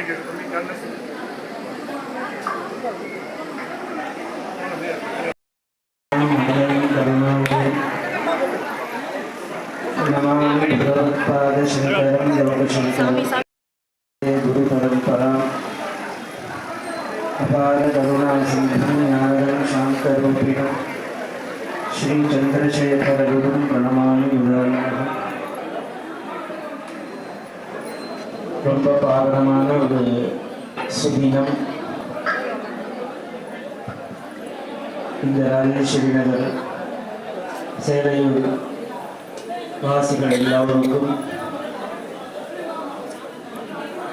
नाही घेत तुम्ही काढण्यास गुरु परंपरा अपार करुणा सिंधु नारायण शांत रूपिण श्री चंद्रशेखर गुरु प्रणमा ரொம்ப பாரணமான ஒரு சுதினம் இந்த ராஜேஸ்வரி நகர் சேலையூர் வாசிகள் எல்லோருக்கும்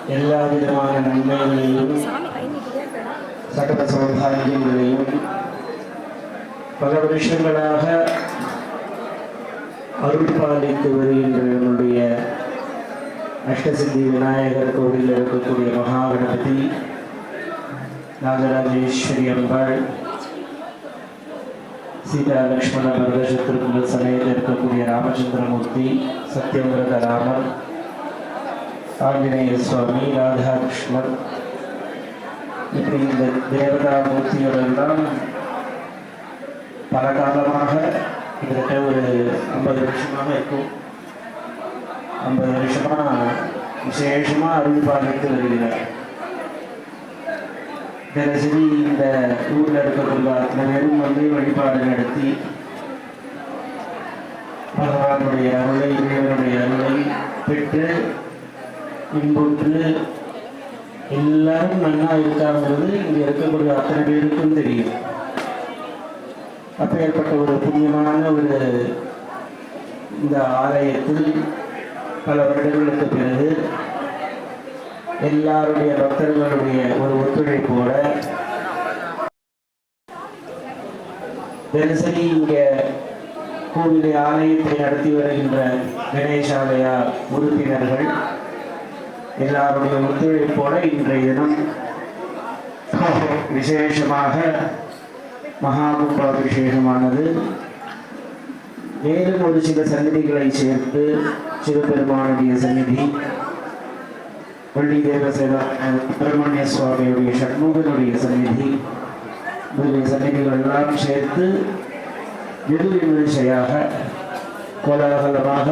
எல்லா விதமான நன்மைகளையும் சகல சௌபாகியங்களையும் பல வருஷங்களாக அருள்பாலித்து வருகின்ற என்னுடைய அஷ்டசித்தி விநாயகர் கோவிலில் இருக்கக்கூடிய மகாகணபதி நாகராஜேஸ்வரி அம்பாள் சீதா லக்ஷ்மண பரதசத்ருக்கள் சமயத்தில் இருக்கக்கூடிய ராமச்சந்திரமூர்த்தி சத்யவிரத ராமர் ஆஞ்சநேய சுவாமி ராதாகிருஷ்ணர். இப்படி இந்த தேவதா மூர்த்தியோடெல்லாம் பல காலமாக கிட்டத்தட்ட ஒரு ஐம்பது வருஷமாக இருக்கும். ஐம்பது வருஷமா விசேஷமா அருள் வருகிறார் தினசரி இந்த ஊரில் இருக்கக்கூடிய அத்தனை பேரும் வந்து வழிபாடு நடத்தி பகவானுடைய அருளை இறைவனுடைய அருளை பெற்று இன்புற்று எல்லாரும் நல்லா இருக்காங்கிறது இங்கே இருக்கக்கூடிய அத்தனை பேருக்கும் தெரியும் அப்பேற்பட்ட ஒரு புண்ணியமான ஒரு இந்த ஆலயத்தில் பல வருடங்களுக்கு பிறகு எல்லாருடைய பக்தர்களுடைய ஒரு ஒத்துழைப்போட தினசரி இங்க கோவிலை ஆலயத்தை நடத்தி வருகின்ற கணேசாலயா உறுப்பினர்கள் எல்லாருடைய ஒத்துழைப்போட இன்றைய தினம் விசேஷமாக மகாகும்பாபிஷேகமானது மேலும் ஒரு சில சந்நிதிகளை சேர்த்து சிவபெருமானுடைய சந்நிதி. வள்ளி தேவசேவா சுப்பிரமணிய சுவாமியுடைய சண்முகனுடைய சந்நிதி. முதலிய சந்நிதிகள் எல்லாம் சேர்த்து வெகு விமர்சையாக கோலாகலமாக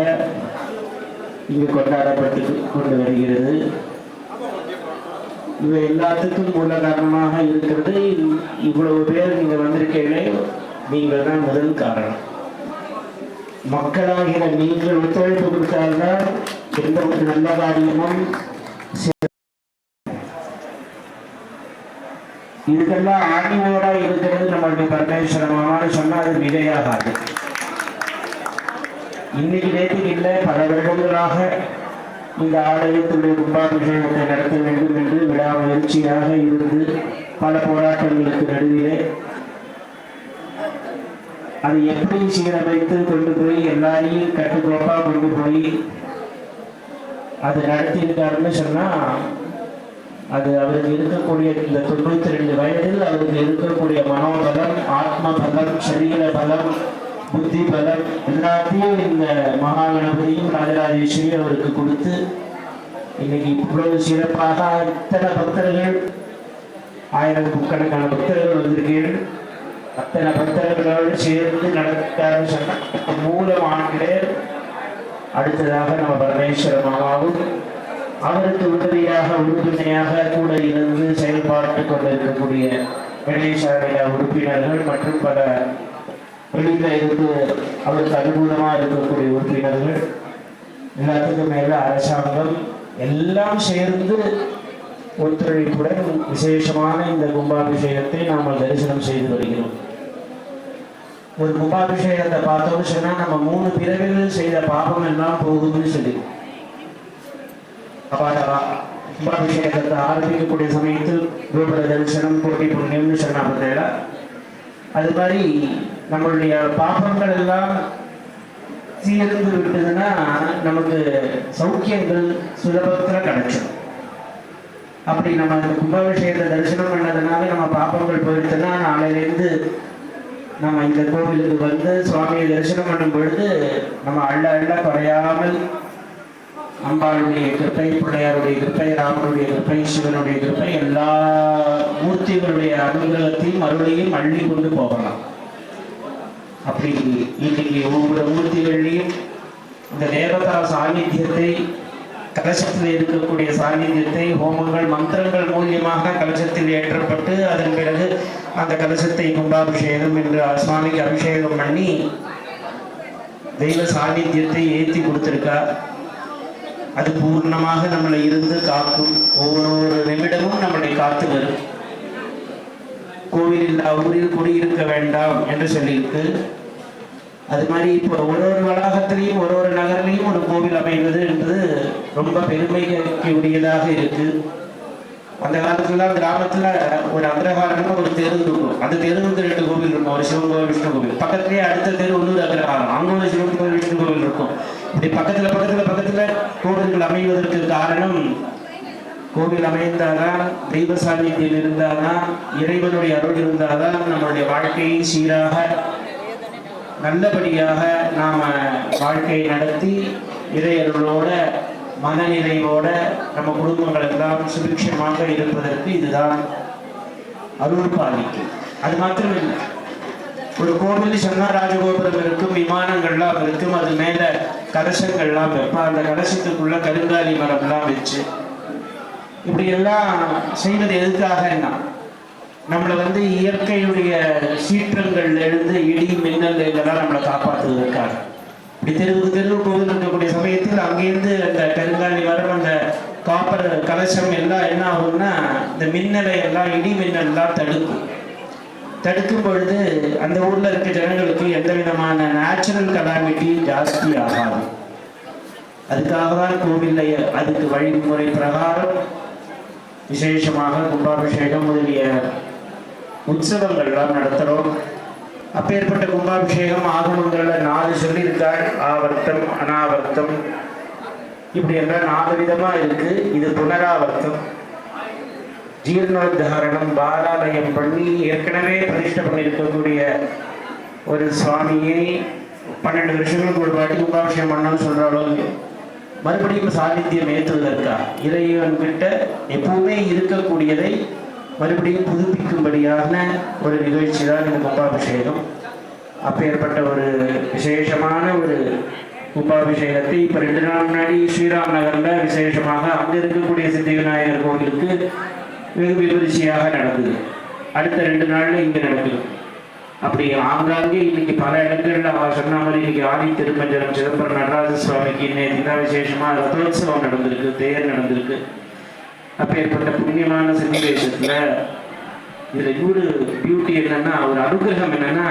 இங்கு கொண்டாடப்பட்டு கொண்டு வருகிறது. இவை எல்லாத்துக்கும் மூல காரணமாக இருக்கிறது. இவ்வளவு பேர் நீங்கள் வந்திருக்கீங்களே நீங்கள் தான் முதல் காரணம். மக்களாகிற நீங்கள் ஒத்துழைப்பு கொடுத்தால்தான் எந்த ஒரு நல்ல காரியமும் இதுக்கெல்லாம் ஆணிவோடா இருக்கிறது நம்மளுடைய பரமேஸ்வரமான சொன்னால் அது மிகையாகாது. இன்னைக்கு நேற்றுக்கு இல்லை பல வருடங்களாக இந்த ஆலயத்துடைய கும்பாபிஷேகத்தை நடத்த வேண்டும் என்று விடாமுயற்சியாக இருந்து பல போராட்டங்களுக்கு நடுவிலே அது எப்படி சீரமைத்து கொண்டு போய் எல்லாரையும் கட்டுக்கோப்பா கொண்டு போய் அது நடத்தியிருக்காருன்னு சொன்னா அது அவருக்கு இருக்கக்கூடிய இந்த தொண்ணூத்தி ரெண்டு வயதில் அவருக்கு இருக்கக்கூடிய மனோபலம் ஆத்ம பலம் சரீர பலம் புத்தி பலம் எல்லாத்தையும் இந்த மகாகணபதியும் ராஜராஜேஸ்வரியும் அவருக்கு கொடுத்து இன்னைக்கு இவ்வளவு சிறப்பாக அத்தனை பக்தர்கள் ஆயிரம் கணக்கான பக்தர்கள் வந்திருக்கீர்கள் அத்தனை பக்தர்களோடு சேர்ந்து நடக்காருன்னு சொன்ன மூலம் ஆண்களே அடுத்ததாக நம்ம பரமேஸ்வர மாமாவும் அவருக்கு உதவியாக உறுதுணையாக கூட இருந்து செயல்பாட்டு கொண்டிருக்கக்கூடிய கணேசாலய உறுப்பினர்கள் மற்றும் பல வெளியில இருந்து அவருக்கு அனுகூலமா இருக்கக்கூடிய உறுப்பினர்கள் எல்லாத்துக்கும் மேல அரசாங்கம் எல்லாம் சேர்ந்து ஒத்துழைப்புடன் விசேஷமான இந்த கும்பாபிஷேகத்தை நாம் தரிசனம் செய்து வருகிறோம். ஒரு கும்பாபிஷேகத்தை பார்த்தோம்னு சொன்னா நம்ம மூணு பிறவிகள் செய்த பாபம் எல்லாம் போகுதுன்னு சொல்லி. அப்பாடவா கும்பாபிஷேகத்தை ஆரம்பிக்கக்கூடிய சமயத்தில் கோபுர தரிசனம் கோடி புண்ணியம்னு சொன்னா பார்த்தீங்களா? அது மாதிரி நம்மளுடைய பாபங்கள் எல்லாம் சீரழிந்து விட்டதுன்னா நமக்கு சௌக்கியங்கள் சுலபத்தில் கிடைச்சிடும். அப்படி நம்ம அந்த கும்பாபிஷேகத்தை தரிசனம் பண்ணதுனால நம்ம பாப்பங்கள் போயிடுச்சுன்னா நாளையிலேருந்து நம்ம இந்த கோவிலுக்கு வந்து சுவாமியை தரிசனம் பண்ணும் பொழுது நம்ம அள்ள அள்ள குறையாமல் அம்பாளுடைய கிருப்பை பிள்ளையாருடைய கிருப்பை ராமனுடைய கிருப்பை சிவனுடைய கிருப்பை எல்லா மூர்த்திகளுடைய அனுகிரகத்தையும் அருளையும் அள்ளி கொண்டு போகலாம். அப்படி இன்னைக்கு ஒவ்வொரு மூர்த்திகள்லையும் இந்த தேவதா சாநித்தியத்தை கலசத்தில் இருக்கக்கூடிய சாநித்தியத்தை ஹோமங்கள் மந்திரங்கள் மூலியமாக கலசத்தில் ஏற்றப்பட்டு அதன் பிறகு அந்த கலசத்தை குண்டாபிஷேகம் என்று சுவாமிக்கு அபிஷேகம் பண்ணி தெய்வ சாநித்தியத்தை ஏற்றி கொடுத்துருக்கா. அது பூர்ணமாக நம்மளை இருந்து காக்கும். ஒவ்வொரு நிமிடமும் நம்மளை காத்து வரும். கோவில் இல்லா ஊரில் குடியிருக்க வேண்டாம் என்று சொல்லியிருக்கு. அது மாதிரி இப்போ ஒரு ஒரு வளாகத்திலையும் ஒரு ஒரு நகர்லையும் ஒரு கோவில் அமைவது என்பது ரொம்ப பெருமைக்கு உரியதாக இருக்கு. அந்த காலத்துல கிராமத்துல ஒரு அக்ரஹாரம்னு ஒரு தெரு இருக்கும். அந்த தெருவுக்கு ரெண்டு கோவில் இருக்கும். ஒரு சிவன் கோவில் விஷ்ணு கோவில். பக்கத்துலயே அடுத்த தெரு உள்ளூர் அக்ரஹாரம். அங்க ஒரு சிவன் கோவில் விஷ்ணு கோவில் இருக்கும். இப்படி பக்கத்துல பக்கத்துல பக்கத்துல கோவில்கள் அமைவதற்கு காரணம் கோவில் அமைந்தாதான் தெய்வ சாநித்தியம் இருந்தாதான் இறைவனுடைய அருள் இருந்தாதான் நம்மளுடைய வாழ்க்கையை சீராக நல்லபடியாக நாம் வாழ்க்கையை நடத்தி இறையர்களோட மனநிறைவோட நம்ம குடும்பங்கள் எல்லாம் சுபிக்ஷமாக இருப்பதற்கு இதுதான் அருள் அது மாத்திரம் இல்லை ஒரு கோவில் சொன்னா ராஜகோபுரம் இருக்கும் விமானங்கள்லாம் இருக்கும். அது மேல கலசங்கள்லாம் வைப்பா. அந்த கலசத்துக்குள்ள கருங்காலி மரம்லாம் வச்சு இப்படி எல்லாம் செய்வது எதுக்காகன்னா நம்மளை வந்து இயற்கையுடைய சீற்றங்கள்ல இருந்து இடி மின்னல் இதெல்லாம் நம்மளை காப்பாற்றுவதற்காக இப்படி தெருவுக்கு தெருவு கோவில் இருக்கக்கூடிய சமயத்தில் அங்கேருந்து அந்த பெருங்காலி வரும் அந்த காப்பர் கலசம் எல்லாம் என்ன ஆகும்னா இந்த மின்னலை எல்லாம் இடி மின்னல் எல்லாம் தடுக்கும். தடுக்கும் பொழுது அந்த ஊர்ல இருக்க ஜனங்களுக்கு எந்த விதமான நேச்சுரல் கலாமிட்டி ஜாஸ்தி ஆகாது. அதுக்காக தான் கோவில்ல அதுக்கு வழிமுறை பிரகாரம் விசேஷமாக கும்பாபிஷேகம் முதலிய உற்சவங்கள்லாம் நடத்துகிறோம் அப்பேற்பட்ட கும்பாபிஷேகம் ஆகமங்கள்ல நாலு சொல்லியிருக்காள் ஆவர்த்தம் அனாவர்த்தம். இப்படி என்றால் நாலு விதமாக இருக்கு. இது புனராவர்த்தம். ஜீர்ணோத்தாரணம் பாலாலயம் பண்ணி ஏற்கனவே பிரதிஷ்டை பண்ணியிருக்கக்கூடிய ஒரு சுவாமியை பன்னெண்டு வருஷங்களுக்கு ஒரு வாட்டி கும்பாபிஷேகம் பண்ணணும்னு சொல்கிறாலும் மறுபடியும் சாநித்தியம் ஏற்றுவதற்கா? இறைவன் கிட்ட எப்பவுமே இருக்கக்கூடியதை மறுபடியும் புதுப்பிக்கும்படியான ஒரு நிகழ்ச்சி தான் இந்த கும்பாபிஷேகம். அப்பேற்பட்ட ஒரு விசேஷமான ஒரு கும்பாபிஷேகத்தை இப்போ ரெண்டு நாள் முன்னாடி ஸ்ரீராம் நகரில் விசேஷமாக அங்கே இருக்கக்கூடிய சித்தி விநாயகர் கோவிலுக்கு வெகு விமரிசையாக நடந்தது. அடுத்த ரெண்டு நாளில் இங்கே நடக்குது. அப்படி ஆங்காங்கே இன்னைக்கு பல இடங்களில் அவர் சொன்ன மாதிரி இன்னைக்கு ஆதி திருமஞ்சனம் சிதம்பரம் நடராஜ சுவாமிக்கு இன்னைக்கு தான் விசேஷமாக ரதோத்சவம் நடந்திருக்கு தேர் நடந்திருக்கு. அப்பேற்பட்ட புண்ணியமான சன்னிவேசத்துல இதுல இன்னொரு பியூட்டி என்னன்னா ஒரு அனுகிரகம் என்னன்னா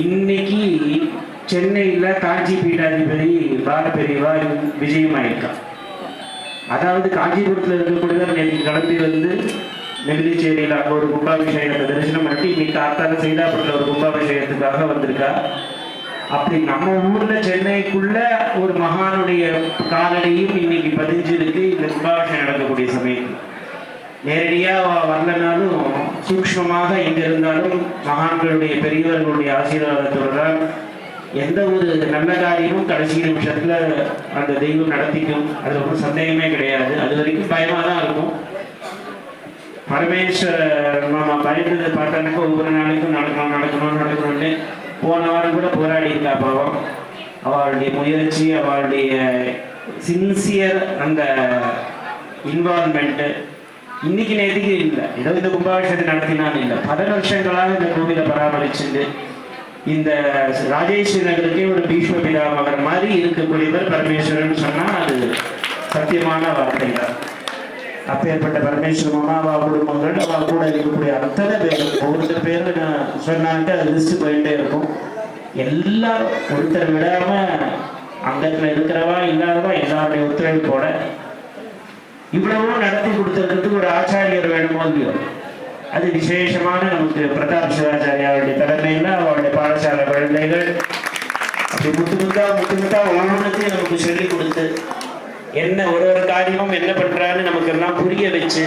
இன்னைக்கு சென்னையில காஞ்சி பீடாதிபதி பாலபெரியவா விஜயமாயிருக்கான் அதாவது காஞ்சிபுரத்துல இருக்கக்கூடியவர் நேற்று கிளம்பி வந்து நெல்லிச்சேரியில் அங்கே ஒரு கும்பாபிஷேகத்தை தரிசனம் பண்ணி இன்னைக்கு காத்தால சைதாபுரத்தில் ஒரு கும்பாபிஷேகத்துக்காக வந்திருக்கா அப்படி நம்ம ஊர்ல சென்னைக்குள்ள ஒரு மகானுடைய காலடியும் இன்னைக்கு பதிஞ்சிருக்கு. இந்த கும்பாபிஷேகம் நடக்கக்கூடிய சமயத்தில். நேரடியா வரலனாலும் சூக்ஷ்மமாக எங்க இருந்தாலும் மகான்களுடைய பெரியவர்களுடைய ஆசீர்வாதத்தோடு தான் எந்த ஒரு நல்ல காரியமும் கடைசி நிமிஷத்துல அந்த தெய்வம் நடத்திக்கும். அது ஒன்றும் சந்தேகமே கிடையாது. அது வரைக்கும் பயமா தான் இருக்கும். பரமேஸ்வர மாமா பயந்தது பார்த்தோன்னாக்கா ஒவ்வொரு நாளைக்கும் நடக்கணும் நடக்கணும் நடக்கணும்னு போன வாரம் கூட போராடி இருக்கா பாவம். அவளுடைய முயற்சி அவளுடைய சின்சியர் அந்த இன்வால்மெண்ட்டு இன்னைக்கு நேற்றுக்கு இல்லை. ஏதோ இந்த கும்பாபிஷேகத்தை நடத்தினாலும் இல்லை. பல வருஷங்களாக இந்த கோவிலை பராமரிச்சுட்டு இந்த ராஜேஸ்வரி நகருக்கே ஒரு பீஷ்ம பிதாமகர் மாதிரி இருக்கக்கூடியவர் பரமேஸ்வரன் சொன்னால் அது சத்தியமான வார்த்தை தான் அப்பேற்பட்ட பரமேஸ்வரமா அம்மாவா குடும்பங்கள் அவ கூட இருக்கக்கூடிய அத்தனை பேர் ஒவ்வொருத்தர் பேர் நான் சொன்னாங்க அது லிஸ்ட் போயிட்டே இருக்கும். எல்லாரும் ஒருத்தர் விடாம அங்கத்துல இருக்கிறவா இல்லாதவா எல்லாருடைய ஒத்துழைப்போட இவ்வளவும் நடத்தி கொடுத்ததுக்கு ஒரு ஆச்சாரியர் வேணுமோ இல்லையோ? அது விசேஷமான நமக்கு பிரதாப் சிவாச்சாரியாவுடைய தலைமையில் அவருடைய பாடசாலை குழந்தைகள். அப்படி முத்து முத்தா முத்து முத்தா ஒவ்வொன்றுத்தையும் நமக்கு சொல்லி கொடுத்து என்ன ஒரு ஒரு காரியமும் என்ன பண்றான்னு நமக்கு எல்லாம் புரிய வச்சு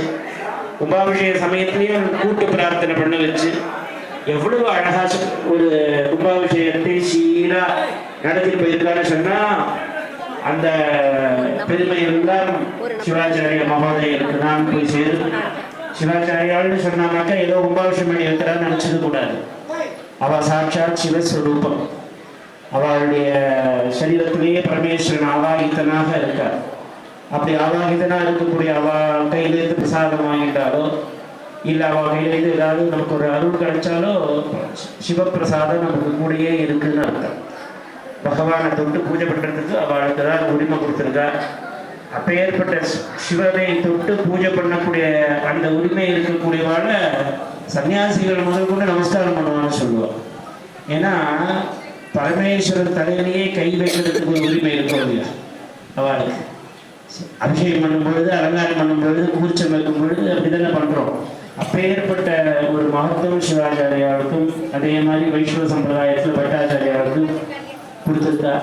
கும்பாபிஷேக சமயத்திலையும் கூட்டு பிரார்த்தனை பண்ண வச்சு எவ்வளவு அழகா ஒரு கும்பாபிஷேகத்தை சீரா நடத்திட்டு போயிருக்கான்னு சொன்னா அந்த பெருமை எல்லாம் சிவாச்சாரிய மகோதயருக்கு தான் போய் சேரும். சிவாச்சாரியாள்னு சொன்னாக்கா ஏதோ கும்பாபிஷேகம் பண்ணி வைக்கிறான்னு நினைச்சது கூடாது. அவ சாட்சாத் சிவஸ்வரூபம். அவளுடைய சரீரத்திலேயே பரமேஸ்வரன் ஆவாயித்தனாக இருக்கார். அப்படி அவாகிதனா இருக்கக்கூடிய அவா கையிலேருந்து பிரசாதம் வாங்கிட்டாலோ இல்லை அவ கையிலேருந்து ஏதாவது நமக்கு ஒரு அருள் கிடைச்சாலோ சிவப்பிரசாதம் நமக்கு கூடயே இருக்குன்னு அர்த்தம். பகவானை தொட்டு பூஜை பண்ணுறதுக்கு அவளுக்கு தான் உரிமை கொடுத்துருக்கா. அப்போ ஏற்பட்ட சிவனை தொட்டு பூஜை பண்ணக்கூடிய அந்த உரிமை இருக்கக்கூடியவாಳ சன்னியாசிகள் முதல் கொண்டு நமஸ்காரம் பண்ணுவான்னு சொல்லுவோம் ஏன்னா பரமேஸ்வரன் தலையிலேயே கை வைக்கிறதுக்கு ஒரு உரிமை இருக்கும் இல்லையா? அவளுக்கு. அபிஷேகம் பண்ணும் பொழுது அலங்காரம் பண்ணும் பொழுது கூச்சம் வைக்கும் பொழுது அப்படிதானே பண்றோம். அப்பேற்பட்ட ஒரு மகத்துவம் சிவாச்சாரியாவுக்கும் அதே மாதிரி வைஷ்ணவ சம்பிரதாயத்தில் பட்டாச்சாரியாவுக்கும் கொடுத்துருக்கா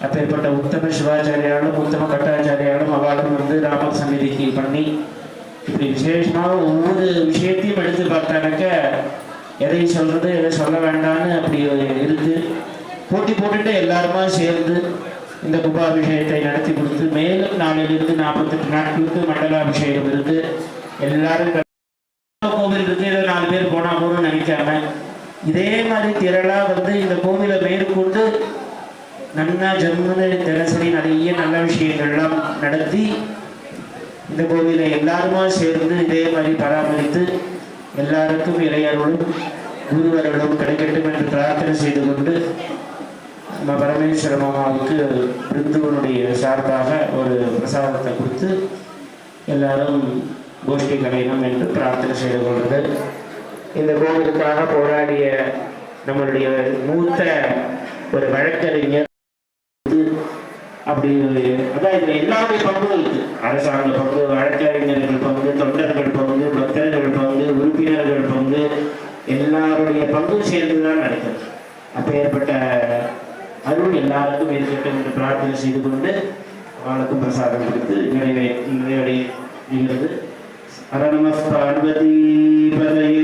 அப்பேற்பட்ட உத்தம சிவாச்சாரியாலும் உத்தம பட்டாச்சாரியாலும் அவளும் வந்து ராம சந்நிதிக்கு பண்ணி இப்படி விசேஷமாக ஒவ்வொரு விஷயத்தையும் எடுத்து பார்த்தானாக்க எதை சொல்றது எதை சொல்ல வேண்டாம்னு அப்படி இருக்கு போட்டி போட்டுட்டு எல்லாருமா சேர்ந்து இந்த கும்பாபிஷேகத்தை நடத்தி கொடுத்து மேலும் நாளிலிருந்து நாற்பத்தெட்டு நாட்களுக்கு மண்டலாபிஷேகம் இருக்கு. எல்லாரும் கோவில் இருக்கு ஏதோ நாலு பேர் போனா போதும்னு நினைக்காம இதே மாதிரி திரளா வந்து இந்த கோவிலை மேற்கொண்டு நன்னா ஜம்முன்னு தினசரி நிறைய நல்ல விஷயங்கள்லாம் நடத்தி இந்த கோவிலை எல்லாருமா சேர்ந்து இதே மாதிரி பராமரித்து எல்லாருக்கும் இளையர்களும் குருவர்களும் கிடைக்கட்டும் என்று பிரார்த்தனை செய்து கொண்டு நம்ம பரமேஸ்வர மாமாவுக்கு பிருந்துவனுடைய சார்பாக ஒரு பிரசாதத்தை கொடுத்து எல்லாரும் கோஷ்டி கலையணும் என்று பிரார்த்தனை செய்து கொண்டது. இந்த கோவிலுக்காக போராடிய நம்மளுடைய மூத்த ஒரு வழக்கறிஞர் அப்படி அதான் இதில் எல்லாமே பங்கு இருக்கு. அரசாங்க பங்கு வழக்கறிஞர்கள் பங்கு தொண்டர்கள் பங்கு பக்தர்கள் பங்கு உறுப்பினர்கள் பங்கு எல்லாருடைய பங்கும் சேர்ந்துதான் நடக்குது. அப்பேற்பட்ட அருள் எல்லாருக்கும் இருக்கட்டும் என்று பிரார்த்தனை செய்து கொண்டு அவளுக்கும் பிரசாதம் கொடுத்து நிறைவே நிறைவடைகிறது. அரணமஸ்தான்பதி பார்வதி பதையே